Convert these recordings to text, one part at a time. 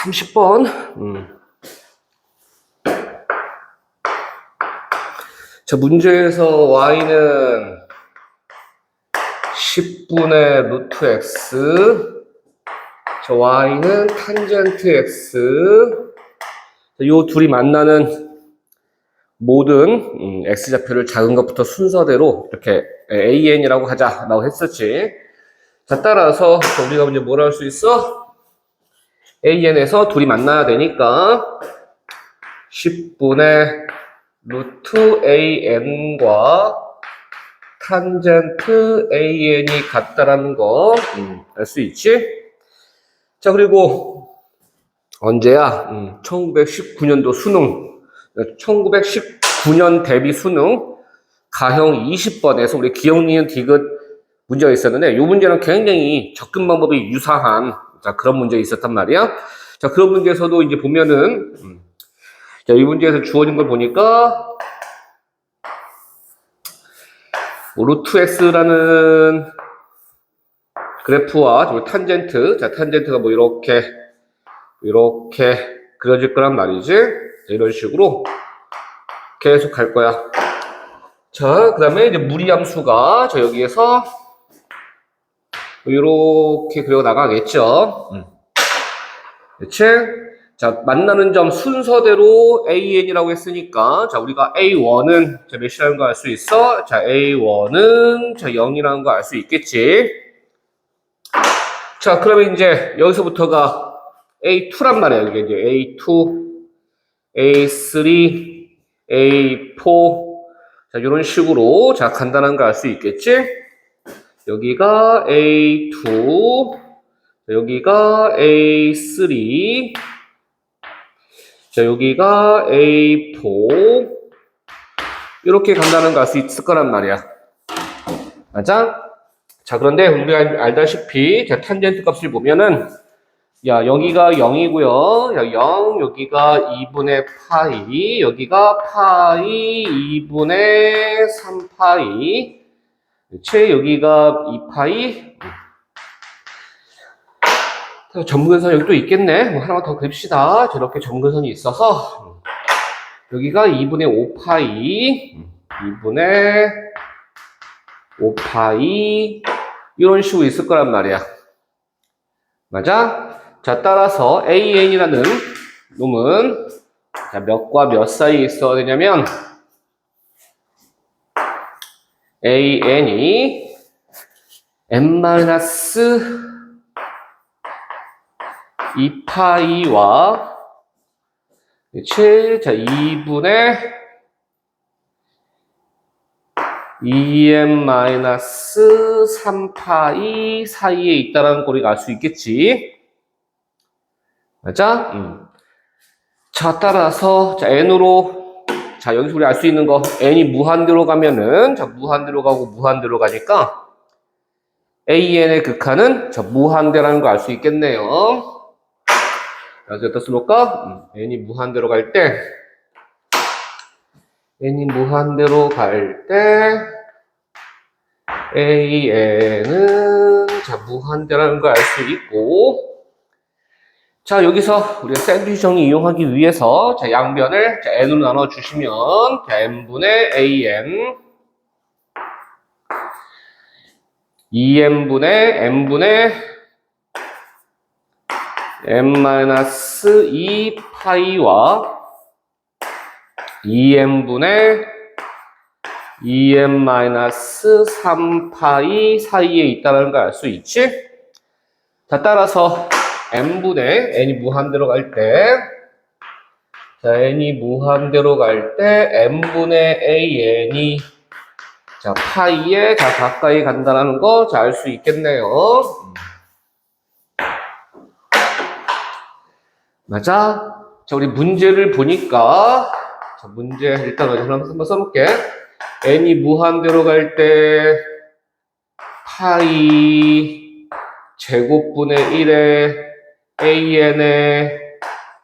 30번. 음. 자, 문제에서 y는 10분의 루트 x, 저 y는 탄젠트 x, 요 둘이 만나는 모든 음, x좌표를 작은 것부터 순서대로 이렇게 an이라고 하자라고 했었지. 자, 따라서 우리가 이제 뭐라 할수 있어? An에서 둘이 만나야 되니까 10분의 루트 an과 탄젠트 an이 같다라는 거 알 수 있지? 자 그리고 언제야? 음, 1919년도 수능 1919년 대비 수능 가형 20번에서 우리 기억, 니은, 디귿 문제가 있었는데 이 문제는 굉장히 접근 방법이 유사한 자, 그런 문제 있었단 말이야. 자, 그런 문제에서도 이제 보면은 음, 자, 이 문제에서 주어진 걸 보니까 뭐 루트 x라는 그래프와 저 탄젠트, 자, 탄젠트가 뭐 이렇게 이렇게 그려질 거란 말이지. 자, 이런 식으로 계속 갈 거야. 자, 그 다음에 이제 무리함수가 저 여기에서 이렇게 그려 나가겠죠. 음. 그치? 자, 만나는 점 순서대로 AN이라고 했으니까, 자, 우리가 A1은 자, 몇이라는 거 알 수 있어? 자, A1은 자, 0이라는 거 알 수 있겠지? 자, 그러면 이제 여기서부터가 A2란 말이야. 이게 이제 A2, A3, A4, 자, 이런 식으로, 자, 간단한 거 알 수 있겠지? 여기가 A2, 자, 여기가 A3, 자, 여기가 A4, 이렇게 간다는 거알수 있을 거란 말이야. 맞아? 자, 그런데 우리가 알다시피, 자, 탄젠트 값을 보면은, 야, 여기가 0이고요. 야, 0, 여기가 2분의 파이, 여기가 파이 2분의 3파이, 그치? 여기가 2파이. 점근선 여기 또 있겠네. 뭐 하나만 더 그립시다. 저렇게 점근선이 있어서, 여기가 2분의 5파이, 2분의 5파이, 이런 식으로 있을 거란 말이야. 맞아? 자, 따라서 AN이라는 놈은 자, 몇과 몇 사이에 있어야 되냐면 AN이 n 2파이와 그치? 자, 2분의 2n-3파이 사이에 있다는 걸 우리가 알수 있겠지. 맞아? 음. 자, 따라서, 자, n으로, 자, 여기서 우리 알 수 있는 거, n이 무한대로 가면은, 자, 무한대로 가고 무한대로 가니까, an의 극한은, 자, 무한대라는 거 알 수 있겠네요. 그래서 써볼까? 음, n이 무한대로 갈 때, n이 무한대로 갈 때, an은, 자, 무한대라는 거 알 수 있고, 자, 여기서 우리가 샌드위치 정리 이용하기 위해서 자, 양변을 자, n으로 나눠 주시면 자, n분의 an 2n분의 n분의 n-2파이와 2n분의 2n-3파이 사이에 있다는 걸 알 수 있지? 자, 따라서 n분의 n이 무한대로 갈 때, 자, n이 무한대로 갈 때, n분의 an이, 자, 파이에 다 가까이 간다는 거, 자, 알 수 있겠네요. 맞아? 자, 우리 문제를 보니까, 자, 문제, 일단 한번 써볼게. n이 무한대로 갈 때, 파이, 제곱분의 1에, an의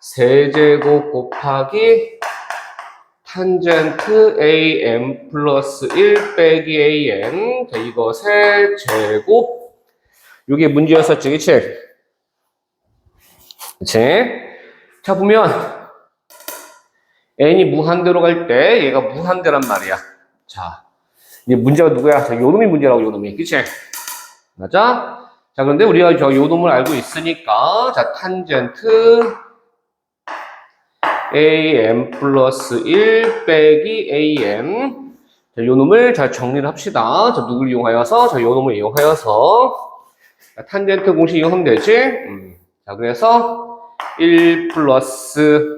세제곱 곱하기 탄젠트 an 플러스 1 빼기 an 자, 이것의 제곱 이게 문제였었지 그치? 그치? 자, 보면, n이 무한대로 갈 때 얘가 무한대란 말이야. 자, 이제 문제가 누구야? 자, 요놈이 문제라고, 요놈이. 그치? 맞아? 자, 그런데 우리가 저 요놈을 알고 있으니까, 자, 탄젠트 am 플러스 1 빼기 am. 자, 요놈을 잘 정리를 합시다. 자, 누굴 이용하여서? 자, 요놈을 이용하여서. 자, 탄젠트 공식 이용하면 되지? 음. 자, 그래서 1 플러스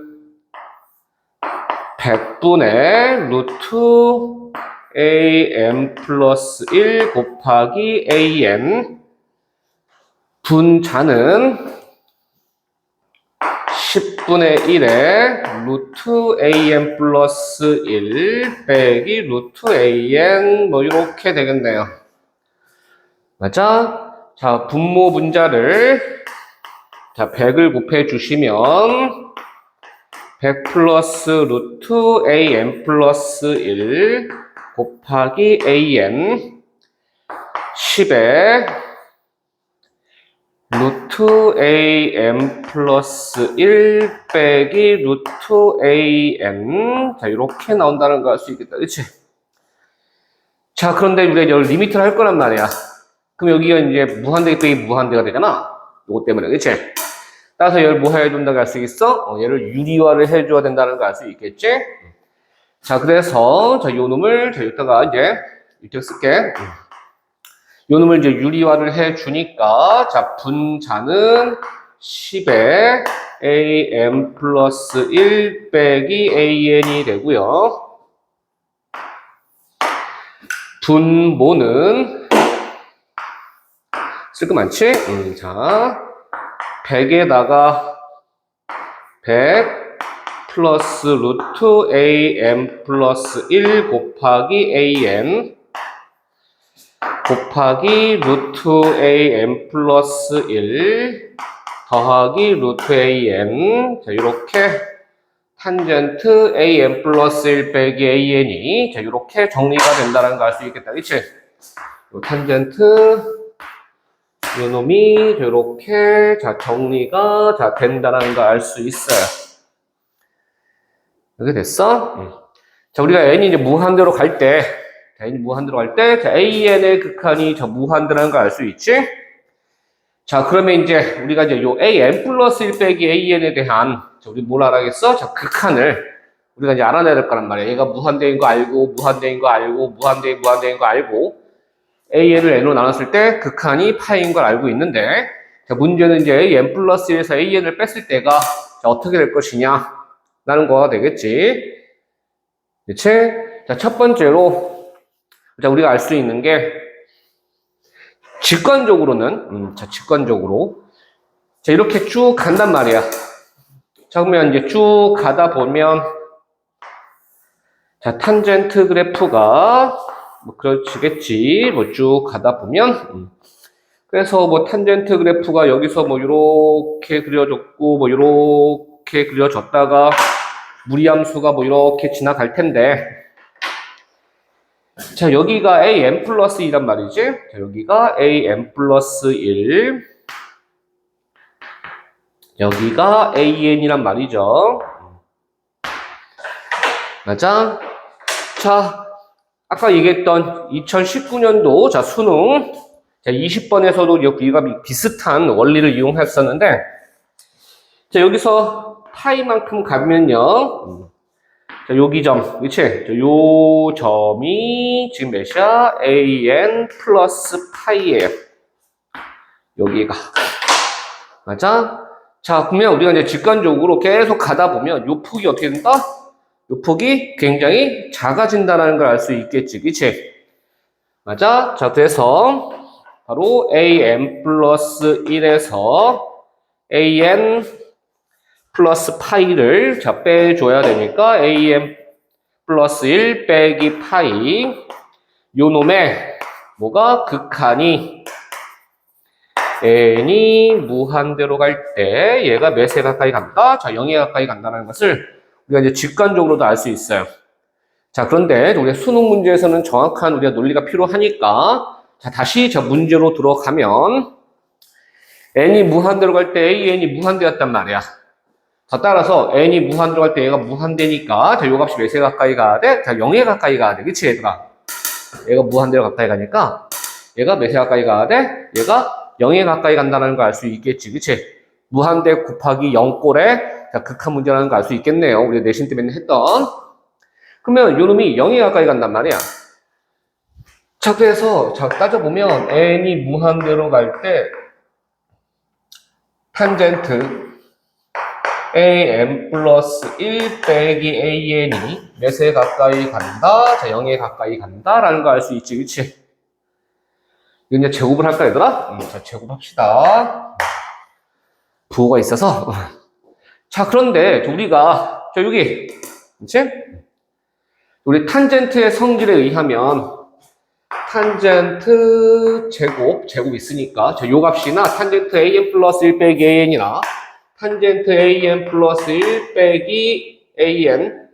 100분의 루트 am 플러스 1 곱하기 an 분자는 10분의 1에 루트 am 플러스 1 빼기 루트 an 뭐 이렇게 되겠네요. 맞아? 자, 분모 분자를 자, 100을 곱해 주시면 100 플러스 루트 am 플러스 1 곱하기 an 10에 루트 am 플러스 1 빼기 루트 an 자 이렇게 나온다는 거 알 수 있겠다 그치? 자 그런데 우리가 여기 리미트를 할 거란 말이야 그럼 여기가 이제 무한대 빼기 무한대가 되잖아 요거 때문에 그치? 따라서 얘를 뭐 해준다고 할수 있어? 어, 얘를 유리화를 해줘야 된다는 걸알수 있겠지? 자, 그래서, 자, 요 놈을, 자, 여기다가 이제, 이렇게 쓸게. 요 놈을 이제 유리화를 해 주니까, 자, 분자는 10에 am 플러스 1 빼기 an이 되고요 분모는, 쓸 거 많지? 음, 자, 100에다가 100 플러스 루트 am 플러스 1 곱하기 an 곱하기 루트 am 플러스 1 더하기 루트 an 자 이렇게 탄젠트 am 플러스 1 빼기 an이 자 이렇게 정리가 된다는 걸 알 수 있겠다 그치? 요 탄젠트 요 놈이 이렇게 자 정리가 자 된다는 걸 알 수 있어요. 이렇게 됐어? 응. 자 우리가 n이 이제 무한대로 갈 때, 자, n이 무한대로 갈 때, 자 an의 극한이 저 무한대라는 걸 알 수 있지? 자 그러면 이제 우리가 이제 요 an 플러스 1 빼기 an에 대한 자, 우리 뭘 알아야겠어? 자 극한을 우리가 이제 알아내야 될 거란 말이야. 얘가 무한대인 거 알고, 무한대인 거 알고, 무한대, 무한대인 거 알고. an을 n으로 나눴을 때 극한이 파인 걸 알고 있는데 자, 문제는 이제 n 플러스 1에서 an을 뺐을 때가 자, 어떻게 될 것이냐 라는 거가 되겠지 그치? 자, 첫 번째로 자, 우리가 알 수 있는 게 직관적으로는 음, 자, 직관적으로 자, 이렇게 쭉 간단 말이야 자, 그러면 이제 쭉 가다 보면 자, 탄젠트 그래프가 뭐 그렇지겠지. 뭐 쭉 가다 보면 음. 그래서 뭐 탄젠트 그래프가 여기서 뭐 이렇게 그려졌고 뭐 이렇게 그려졌다가 무리함수가 뭐 이렇게 지나갈 텐데 자 여기가 am 플러스 2란 말이지. 자, 여기가 am 플러스 1 여기가 an이란 말이죠. 맞아? 자, 아까 얘기했던 2019년도 자 수능 자 20번에서도 우리가 비슷한 원리를 이용했었는데 자 여기서 파이만큼 가면요 자 여기 점 그치? 요 점이 지금 몇이야? An 플러스 파이에요. 여기가. 맞아? 자 그러면 우리가 이제 직관적으로 계속 가다 보면 요 폭이 어떻게 된다? 요 폭이 굉장히 작아진다는 걸 알 수 있겠지, 그치? 맞아? 자, 그래서 바로 am 플러스 1에서 an 플러스 파이를 자, 빼줘야 되니까 am 플러스 1 빼기 파이 요 놈의 뭐가 극한이 n이 무한대로 갈 때 얘가 몇에 가까이 간다? 자, 0에 가까이 간다는 것을 우리가 이제 직관적으로도 알 수 있어요. 자, 그런데 우리 수능 문제에서는 정확한 우리가 논리가 필요하니까 자, 다시 저 문제로 들어가면 n이 무한대로 갈 때 an이 무한대였단 말이야. 자, 따라서 n이 무한 들어갈 때 얘가 무한대니까, 자, 요 값이 몇에 가까이 가야 돼? 자, 0에 가까이 가야 돼. 그치, 얘들아? 얘가 무한대로 가까이 가니까, 얘가 몇에 가까이 가야 돼? 얘가 0에 가까이 간다는 걸 알 수 있겠지. 그치? 무한대 곱하기 0꼴에, 자, 극한 문제라는 걸 알 수 있겠네요. 우리 내신 때 맨날 했던. 그러면 요 놈이 0에 가까이 간단 말이야. 자, 그래서, 자, 따져보면, n이 무한대로 갈 때, 탄젠트, am 플러스 1 빼기 an이 몇에 가까이 간다? 자, 0에 가까이 간다 라는 거 알 수 있지, 그치? 이거 이제 제곱을 할까, 얘들아? 음, 자, 제곱합시다. 부호가 있어서. 자, 그런데 우리가, 자, 여기, 그치? 우리 탄젠트의 성질에 의하면, 탄젠트 제곱, 제곱 있으니까, 저요 값이나 탄젠트 an 플러스 1 빼기 an이나, 탄젠트 an 플러스 1 빼기 an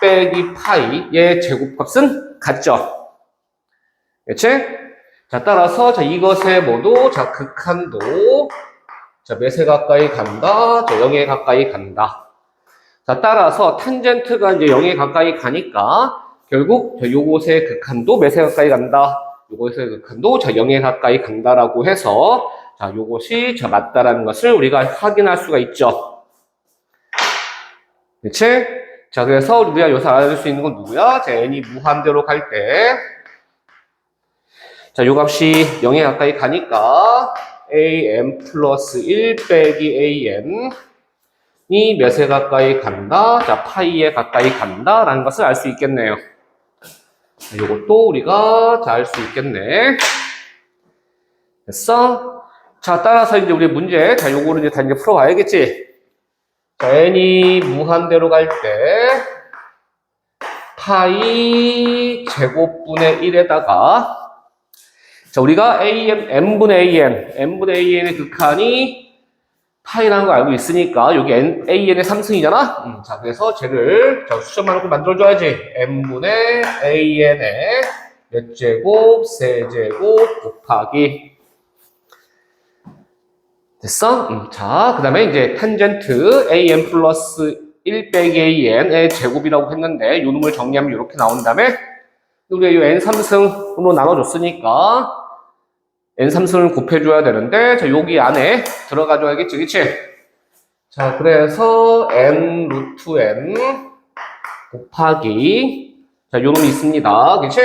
빼기 파이의 제곱값은 같죠? 그치? 자, 따라서, 자, 이것의 모두, 자, 극한도, 자, 몇에 가까이 간다? 자, 0에 가까이 간다. 자, 따라서, 탄젠트가 이제 0에 가까이 가니까, 결국, 자, 요것의 극한도 몇에 가까이 간다? 요것의 극한도, 자, 0에 가까이 간다라고 해서, 자, 요것이, 자, 맞다라는 것을 우리가 확인할 수가 있죠. 그치? 자, 그래서 우리가 여기서 알아줄 수 있는 건 누구야? 자, n이 무한대로 갈 때, 자, 요 값이 0에 가까이 가니까 am 플러스 1 빼기 an 이 몇에 가까이 간다? 자, 파이에 가까이 간다? 라는 것을 알 수 있겠네요. 자, 요것도 우리가 잘 알 수 있겠네. 됐어? 자, 따라서 이제 우리 문제, 자, 요거를 이제 다 이제 풀어봐야겠지? 자, n이 무한대로 갈 때, 파이 제곱분의 1에다가, 자, 우리가 am, n분의 an, n분의 an의 극한이 파이라는 걸 알고 있으니까, 여기 n, an의 3승이잖아? 음, 자, 그래서 쟤를, 자, 수점만 놓고 만들어줘야지. n분의 an의 몇 제곱, 세 제곱 곱하기. 됐어? 음, 자, 그 다음에 이제 탄젠트 an 플러스 1 빼기 an의 제곱이라고 했는데, 요 놈을 정리하면 이렇게 나온 다음에, 우리가 이 n 3승으로 나눠줬으니까, n 3승을 곱해줘야 되는데, 자, 여기 안에 들어가줘야겠지, 그치? 자, 그래서 n 루트 n 곱하기, 자, 요 놈이 있습니다, 그치?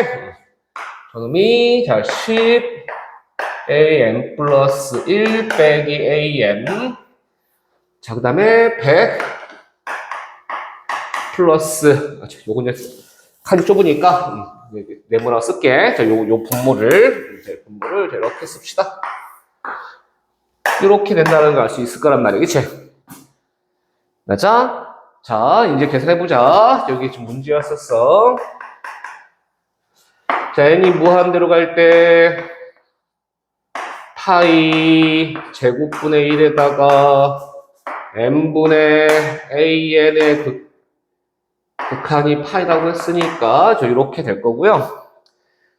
저 놈이, 자, 10 an 플러스 1 빼기 an 자, 그 다음에 100 플러스, 아, 자, 요거 이제 칸이 좁으니까, 음, 네모나 쓸게. 자, 요, 요 분모를, 이제 분모를 이렇게 씁시다. 이렇게 된다는 걸 알 수 있을 거란 그치? 맞아? 자, 이제 계산해보자. 여기 지금 문제였었어. 자, n이 무한대로 갈 때, 파이 제곱분의 1에다가 n분의 an의 극, 극한이 파이라고 했으니까 저 이렇게 될 거고요.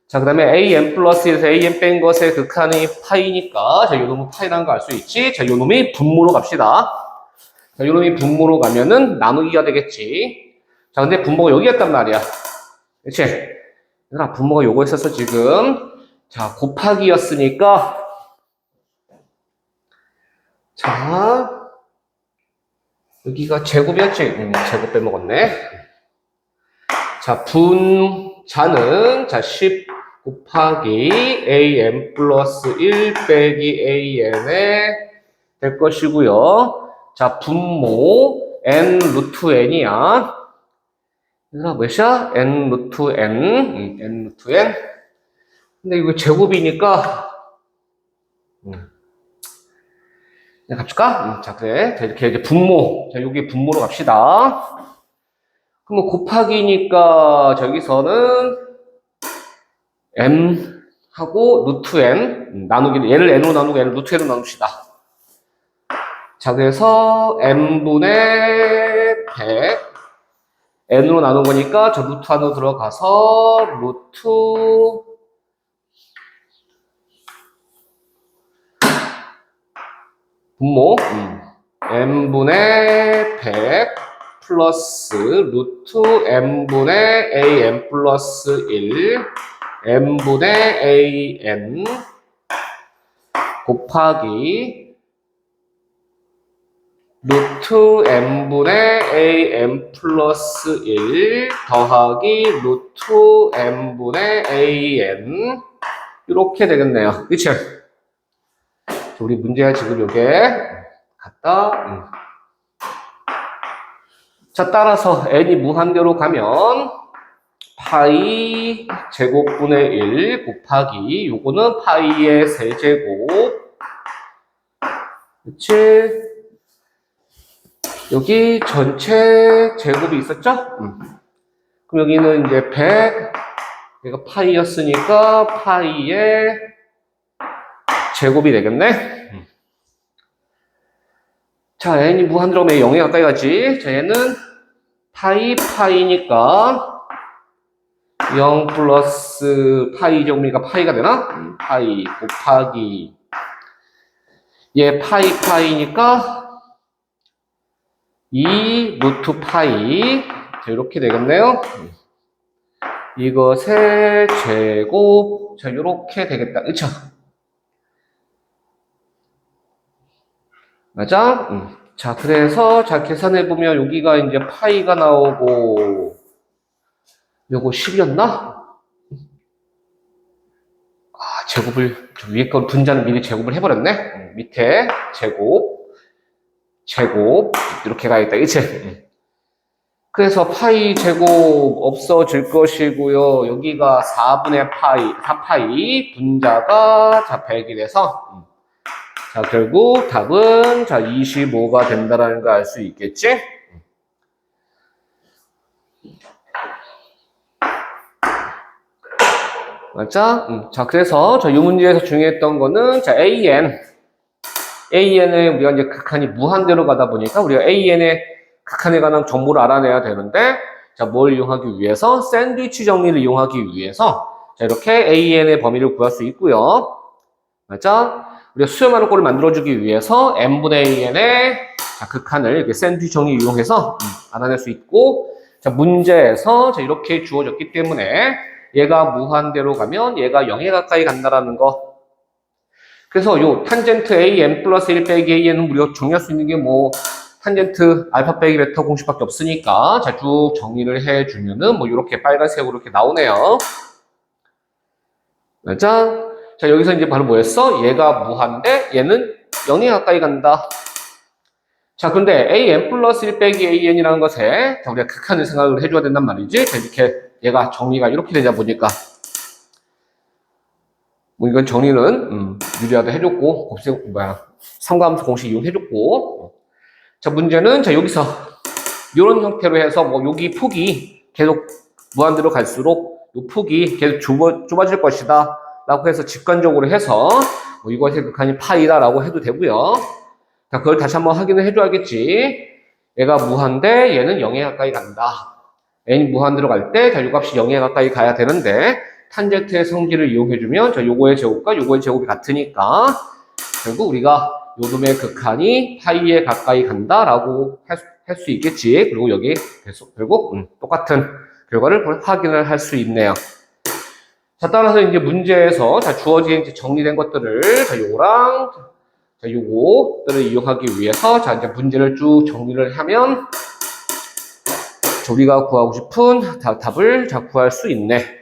자, 그 다음에 an 플러스 1에서 an 뺀 것의 극한이 파이니까 자, 요 놈은 파이라는 거 알 수 있지. 자, 요 놈이 분모로 갑시다. 자, 요 놈이 분모로 가면은 나누기가 되겠지. 자, 근데 분모가 여기 였단 말이야. 그치? 얘들아, 분모가 요거 있어서 지금 자, 곱하기였으니까 자, 여기가 제곱이었지? 음, 제곱 빼먹었네. 자, 분자는, 자, 10 곱하기 am 플러스 1 빼기 an에 될 것이고요. 자, 분모 n 루트 n이야. 얘들아, 몇이야? n 루트 n, 음, n 루트 n. 근데 이거 제곱이니까, 음. 네, 갑시까? 음, 자, 그래. 자, 이렇게 이제 분모. 자, 여기 분모로 갑시다. 그러면 곱하기니까 저기서는 m 하고 루트 n 음, 나누기 얘를 n으로 나누고 얘를 루트 n으로 나눕시다. 자, 그래서 n분의 100 n으로 나눈 거니까 저 루트 안으로 들어가서 루트 분모 음, n분의 100 플러스 루트 n분의 an 플러스 1 n분의 an 곱하기 루트 n분의 an 플러스 1 더하기 루트 n분의 an 이렇게 되겠네요. 그 치? 우리 문제야 지금 요게 같다. 음. 자, 따라서 n이 무한대로 가면 파이 제곱분의 1 곱하기 요거는 파이의 세제곱 그치? 여기 전체 제곱이 있었죠? 음. 그럼 여기는 이제 100 얘가 파이였으니까 파이의 제곱이 되겠네? 음. 자, n이 무한대로 가면 0에 가까이 가지. 자, 얘는 파이 파이니까 0 플러스 파이 제곱이니까 파이가 되나? 음, 파이 곱하기 얘 파이 파이니까 2 루트 파이 자, 이렇게 되겠네요. 음. 이것의 제곱 자 이렇게 되겠다. 그쵸? 맞아? 음. 자, 그래서 자 계산해 보면 여기가 이제 파이가 나오고 요거 10이었나? 아, 제곱을 저 위에 건 분자는 미리 제곱을 해버렸네. 음, 밑에 제곱, 제곱 이렇게 가야겠다. 음. 그래서 파이 제곱 없어질 것이고요. 여기가 4분의 파이, 4파이 분자가 자 100이 돼서 음. 자, 결국 답은 자 25가 된다라는 거 알 수 있겠지? 맞죠? 음, 자, 그래서 저 이 문제에서 중요했던 거는 자 AN AN의 우리가 이제 극한이 무한대로 가다 보니까 우리가 AN의 극한에 관한 정보를 알아내야 되는데 자, 뭘 이용하기 위해서 샌드위치 정리를 이용하기 위해서 자, 이렇게 AN의 범위를 구할 수 있고요. 맞죠? 우리가 수렴하는 꼴을 만들어주기 위해서 n분의 an의 자, 극한을 이렇게 샌드위치 정리 이용해서 음, 알아낼 수 있고 자, 문제에서 자, 이렇게 주어졌기 때문에 얘가 무한대로 가면 얘가 0에 가까이 간다라는 거. 그래서 요 탄젠트 an 플러스 1 빼기 an은 우리가 정리할 수 있는 게 뭐 탄젠트 알파 빼기 베타 공식밖에 없으니까 자, 쭉 정리를 해주면은 뭐 이렇게 빨간색으로 이렇게 나오네요. 맞아? 자, 여기서 이제 바로 뭐였어? 얘가 무한데 얘는 0에 가까이 간다. 자, 근데 an 플러스 1 빼기 an이라는 것에 자, 우리가 극한을 생각을 해줘야 된단 말이지. 자, 이렇게 얘가 정리가 이렇게 되다 보니까 뭐 이건 정리는 음, 유리화도 해줬고 곱셈 뭐야 삼가함수 공식 이용해줬고 자 문제는 자 여기서 이런 형태로 해서 뭐 여기 폭이 계속 무한대로 갈수록 이 폭이 계속 좁아, 좁아질 것이다 라고 해서 직관적으로 해서 뭐 이것의 극한이 파이다 라고 해도 되고요 자 그걸 다시 한번 확인을 해줘야겠지 얘가 무한데 얘는 0에 가까이 간다 n 무한대로 갈 때, 자, 요 값이 0에 가까이 가야 되는데, 탄젠트의 성질을 이용해주면, 자, 요거의 제곱과 요거의 제곱이 같으니까, 결국 우리가 요놈의 극한이 파이에 가까이 간다라고 할 수 있겠지. 그리고 여기 계속, 결국, 음, 똑같은 결과를 확인을 할 수 있네요. 자, 따라서 이제 문제에서, 자, 주어진 이제 정리된 것들을, 자, 요거랑, 자, 요거들을 이용하기 위해서, 자, 이제 문제를 쭉 정리를 하면, 우리가 구하고 싶은 답, 답을 자 구할 수 있네.